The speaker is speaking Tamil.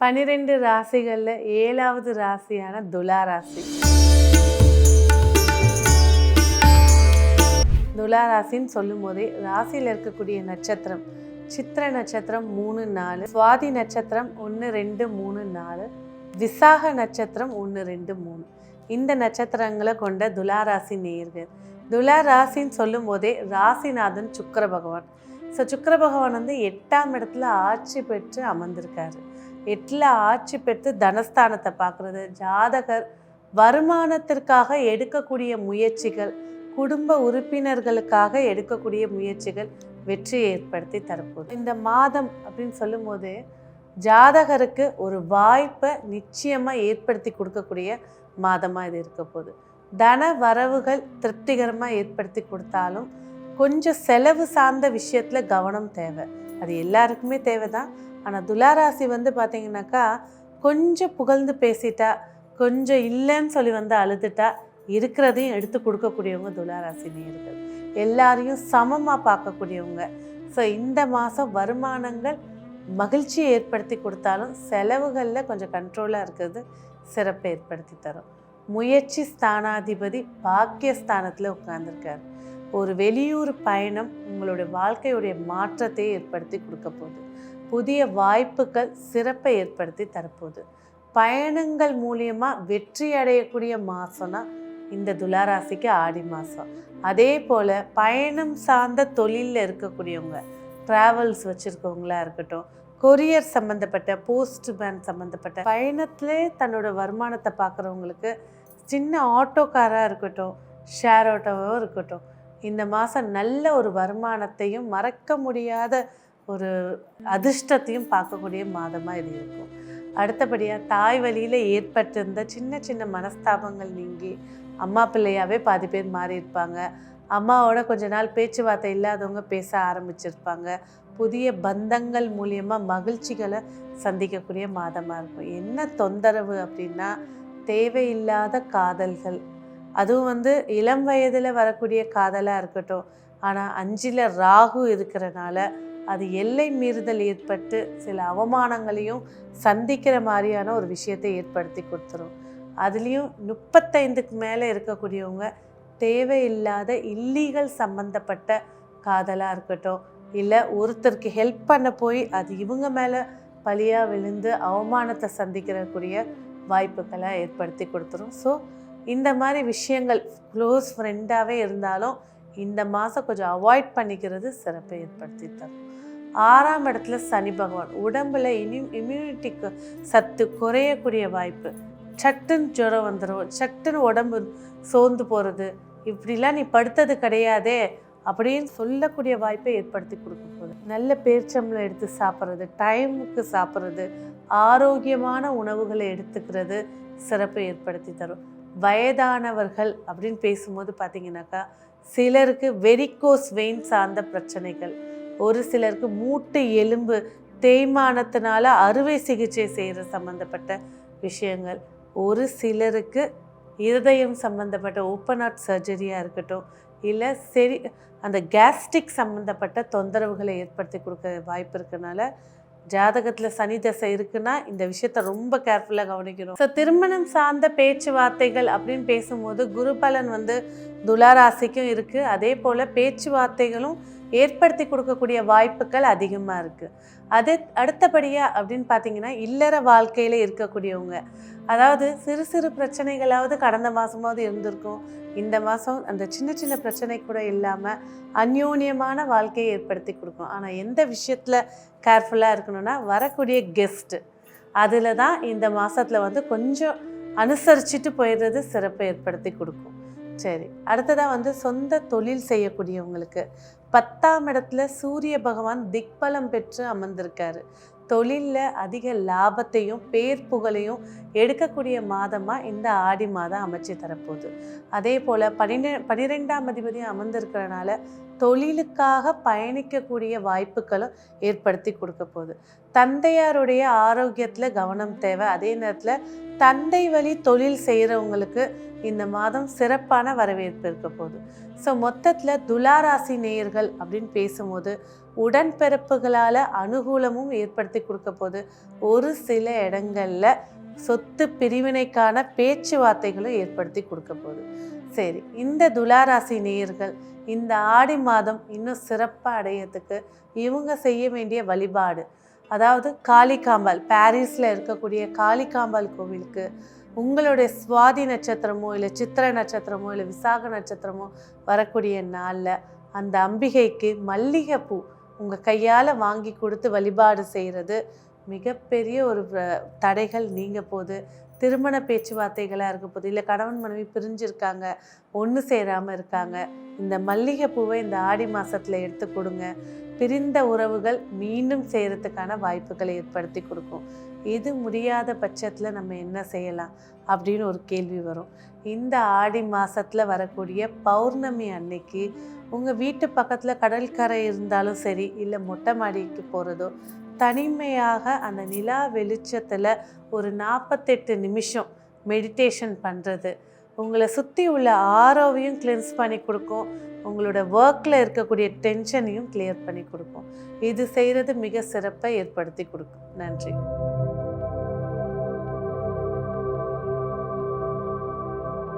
பனிரெண்டு ராசிகளில் ஏழாவது ராசியான துலா ராசி. துலா ராசின்னு சொல்லும் போதே ராசியில் இருக்கக்கூடிய நட்சத்திரம் சித்திர நட்சத்திரம் மூணு நாலு சுவாதி நட்சத்திரம் ஒன்று ரெண்டு மூணு நாலு விசாக நட்சத்திரம் ஒன்று ரெண்டு மூணு. இந்த நட்சத்திரங்களை கொண்ட துலா ராசி நேயர்கள். துலா ராசின்னு சொல்லும் போதே ராசிநாதன் சுக்கர பகவான். ஸோ சுக்கர பகவான் வந்து எட்டாம் இடத்துல ஆட்சி பெற்று அமர்ந்திருக்காரு. எட்டில் ஆட்சி பெற்று தனஸ்தானத்தை பார்க்குறது. ஜாதகர் வருமானத்திற்காக எடுக்கக்கூடிய முயற்சிகள் குடும்ப உறுப்பினர்களுக்காக எடுக்கக்கூடிய முயற்சிகள் வெற்றியை ஏற்படுத்தி தரப்போகுது. இந்த மாதம் அப்படின்னு சொல்லும்போது ஜாதகருக்கு ஒரு வாய்ப்பை நிச்சயமாக ஏற்படுத்தி கொடுக்கக்கூடிய மாதமாக இது இருக்க போகுது. தன வரவுகள் திருப்திகரமாக ஏற்படுத்தி கொடுத்தாலும் கொஞ்சம் செலவு சார்ந்த விஷயத்தில் கவனம் தேவை. அது எல்லாருக்குமே தேவை தான் ஆனால் துளாராசி வந்து பார்த்தீங்கன்னாக்கா கொஞ்சம் புகழ்ந்து பேசிட்டா கொஞ்சம் இல்லைன்னு சொல்லி வந்து அழுதுட்டா இருக்கிறதையும் எடுத்து கொடுக்கக்கூடியவங்க துளாராசி நேர்கள் எல்லாரையும் சமமாக பார்க்கக்கூடியவங்க. ஸோ இந்த மாதம் வருமானங்கள் மகிழ்ச்சியை ஏற்படுத்தி கொடுத்தாலும் செலவுகளில் கொஞ்சம் கண்ட்ரோலாக இருக்கிறது சிறப்பை ஏற்படுத்தி தரும். முயற்சி ஸ்தானாதிபதி பாக்கியஸ்தானத்தில் உட்கார்ந்துருக்கார். ஒரு வெளியூர் பயணம் உங்களுடைய வாழ்க்கையுடைய மாற்றத்தை ஏற்படுத்தி கொடுக்க போகுது. புதிய வாய்ப்புகள் சிறப்பை ஏற்படுத்தி தரப்போகுது. பயணங்கள் மூலியமாக வெற்றி அடையக்கூடிய மாதம்னா இந்த துளாராசிக்கு ஆடி மாதம் அதே போல் பயணம் சார்ந்த தொழிலில் இருக்கக்கூடியவங்க ட்ராவல்ஸ் வச்சுருக்கவங்களா இருக்கட்டும் கொரியர் சம்மந்தப்பட்ட போஸ்ட்மேன் சம்மந்தப்பட்ட பயணத்திலே தன்னோட வருமானத்தை பார்க்குறவங்களுக்கு சின்ன ஆட்டோக்காராக இருக்கட்டும் ஷேர் ஆட்டோவோ இருக்கட்டும் இந்த மாதம் நல்ல ஒரு வருமானத்தையும் மறக்க முடியாத ஒரு அதிர்ஷ்டத்தையும் பார்க்கக்கூடிய மாதமாக இது இருக்கும். அடுத்தபடியாக தாய் வழியில் ஏற்பட்டிருந்த சின்ன சின்ன மனஸ்தாபங்கள் நீங்கி அம்மா பிள்ளையாகவே பாதி பேர் மாறியிருப்பாங்க. அம்மாவோட கொஞ்ச நாள் பேச்சுவார்த்தை இல்லாதவங்க பேச ஆரம்பிச்சிருப்பாங்க. புதிய பந்தங்கள் மூலியமாக மகிழ்ச்சிகளை சந்திக்கக்கூடிய மாதமாக இருக்கும். என்ன தொந்தரவு அப்படின்னா தேவையில்லாத காதல்கள். அதுவும் வந்து இளம் வயதில் வரக்கூடிய காதலாக இருக்கட்டும். ஆனால் அஞ்சில் ராகு இருக்கிறனால அது எல்லை மீறுதல் ஏற்பட்டு சில அவமானங்களையும் சந்திக்கிற மாதிரியான ஒரு விஷயத்தை ஏற்படுத்தி கொடுத்துரும். அதுலேயும் முப்பத்தைந்துக்கு மேலே இருக்கக்கூடியவங்க தேவையில்லாத இல்லீகல் சம்மந்தப்பட்ட காதலாக இருக்கட்டும் இல்லை ஒருத்தருக்கு ஹெல்ப் பண்ண போய் அது இவங்க மேலே பழியாக விழுந்து அவமானத்தை சந்திக்கிறக்கூடிய வாய்ப்புகளை ஏற்படுத்தி கொடுத்துரும். ஸோ இந்த மாதிரி விஷயங்கள் க்ளோஸ் ஃப்ரெண்டாகவே இருந்தாலும் இந்த மாதம் கொஞ்சம் அவாய்ட் பண்ணிக்கிறது சிறப்பை ஏற்படுத்தி தரும். ஆறாம் இடத்துல சனி பகவான். உடம்புல இனி இம்யூனிட்டிக்கு சத்து குறையக்கூடிய வாய்ப்பு. சட்டுன்னு ஜுரம் வந்துடும் சட்டுன்னு உடம்பு சோர்ந்து போகிறது இப்படிலாம் நீ படுத்தது கிடையாதே அப்படின்னு சொல்லக்கூடிய வாய்ப்பை ஏற்படுத்தி கொடுக்க போகுது. நல்ல பேர்ச்சம்பளம் எடுத்து சாப்பிட்றது டைமுக்கு சாப்பிட்றது ஆரோக்கியமான உணவுகளை எடுத்துக்கிறது சிறப்பை ஏற்படுத்தி தரும். வயதானவர்கள் அப்படின்னு பேசும்போது பார்த்தீங்கன்னாக்கா சிலருக்கு வெரிகோஸ் வெயின் சார்ந்த பிரச்சனைகள் ஒரு சிலருக்கு மூட்டு எலும்பு தேய்மானத்தினால அறுவை சிகிச்சை செய்கிற சம்மந்தப்பட்ட விஷயங்கள். ஒரு சிலருக்கு இருதயம் சம்மந்தப்பட்ட ஓப்பன் ஹார்ட் சர்ஜரியாக இருக்கட்டும் இல்லை சரி அந்த கேஸ்ட்ரிக் சம்மந்தப்பட்ட தொந்தரவுகளை ஏற்படுத்தி கொடுக்க வாய்ப்பு இருக்கனால ஜாதகத்தில் சனி தசை இருக்குன்னா இந்த விஷயத்த ரொம்ப கேர்ஃபுல்லாக கவனிக்கணும். ஸோ திருமணம் சார்ந்த பேச்சுவார்த்தைகள் அப்படின்னு பேசும்போது குரு பலன் வந்து துளாராசிக்கும் இருக்குது அதே போல் பேச்சுவார்த்தைகளும் ஏற்படுத்தி கொடுக்கக்கூடிய வாய்ப்புகள் அதிகமாக இருக்குது அது அடுத்தபடியாக அப்படின்னு பார்த்தீங்கன்னா இல்லற வாழ்க்கையில் இருக்கக்கூடியவங்க. அதாவது சிறு சிறு பிரச்சனைகளாவது கடந்த மாதமாவது இருந்திருக்கும். இந்த மாதம் அந்த சின்ன சின்ன பிரச்சனை கூட இல்லாமல் அந்யோன்யமான வாழ்க்கையை ஏற்படுத்தி கொடுக்கும். ஆனால் எந்த விஷயத்தில் கேர்ஃபுல்லாக இருக்கணும்னா வரக்கூடிய கெஸ்ட்டு அதில் தான் இந்த மாதத்தில் வந்து கொஞ்சம் அனுசரிச்சுட்டு போயிடுறது சிறப்பை ஏற்படுத்தி கொடுக்கும். சரி. அடுத்ததாக வந்து சொந்த தொழில் செய்யக்கூடியவங்களுக்கு பத்தாம் இடத்துல சூரிய பகவான் திக்பலம் பெற்று அமர்ந்திருக்காரு. தொழிலில் அதிக லாபத்தையும் பேர் புகழையும் எடுக்கக்கூடிய மாதமாக இந்த ஆடி மாதம் அமைச்சு தரப்போகுது. அதே போல் பன்னிரெ பன்னிரெண்டாம் அதிபதி அமர்ந்திருக்கிறனால தொழிலுக்காக பயணிக்கக்கூடிய வாய்ப்புகளும் ஏற்படுத்தி கொடுக்க போகுது. தந்தையாருடைய ஆரோக்கியத்தில் கவனம் தேவை. அதே நேரத்தில் தந்தை வழி தொழில் செய்கிறவங்களுக்கு இந்த மாதம் சிறப்பான வரவேற்பு இருக்க போகுது. ஸோ மொத்தத்தில் துளாராசி நேயர்கள் அப்படின்னு பேசும்போது உடன்பிறப்புகளால் அனுகூலமும் ஏற்படுத்தி கொடுக்க போகுது. ஒரு சில இடங்களில் சொத்து பிரிவினைக்கான பேச்சுவார்த்தைகளும் ஏற்படுத்தி கொடுக்க போகுது. சரி இந்த துளாராசி நேயர்கள் இந்த ஆடி மாதம் இன்னும் சிறப்பாக அடையிறதுக்கு இவங்க செய்ய வேண்டிய வழிபாடு அதாவது காளிகாம்பாள் பாரிஸில் இருக்கக்கூடிய காளிகாம்பாள் கோவிலுக்கு உங்களுடைய சுவாதி நட்சத்திரமோ இல்லை சித்திர நட்சத்திரமோ இல்லை விசாக நட்சத்திரமோ வரக்கூடிய நாளில் அந்த அம்பிகைக்கு மல்லிகைப்பூ உங்கள் கையால் வாங்கி கொடுத்து வழிபாடு செய்கிறது மிகப்பெரிய ஒரு தடைகள் நீங்க போகுது திருமண பேச்சுவார்த்தைகளாக இருக்க போகுது இல்லை கணவன் மனைவி பிரிஞ்சிருக்காங்க ஒன்று சேராமல் இருக்காங்க இந்த மல்லிகைப்பூவை இந்த ஆடி மாதத்தில் எடுத்து கொடுங்க. பிரிந்த உறவுகள் மீண்டும் செய்கிறதுக்கான வாய்ப்புகளை ஏற்படுத்தி கொடுக்கும். இது முடியாத பட்சத்தில் நம்ம என்ன செய்யலாம் அப்படின்னு ஒரு கேள்வி வரும். இந்த ஆடி மாதத்தில் வரக்கூடிய பௌர்ணமி அன்னைக்கு உங்கள் வீட்டு பக்கத்தில் கடற்கரை இருந்தாலும் சரி இல்லை மொட்டை மாடிக்கு போகிறதோ தனிமையாக அந்த நிலா வெளிச்சத்தில் ஒரு நாற்பத்தெட்டு நிமிஷம் மெடிடேஷன் பண்ணுறது உங்களை சுற்றி உள்ள ஆரோவையும் கிளென்ஸ் பண்ணி கொடுக்கும். உங்களோட ஒர்க்கில் இருக்கக்கூடிய டென்ஷனையும் கிளியர் பண்ணி கொடுக்கும். இது செய்கிறது மிக சிறப்பை ஏற்படுத்தி கொடுக்கும். நன்றி.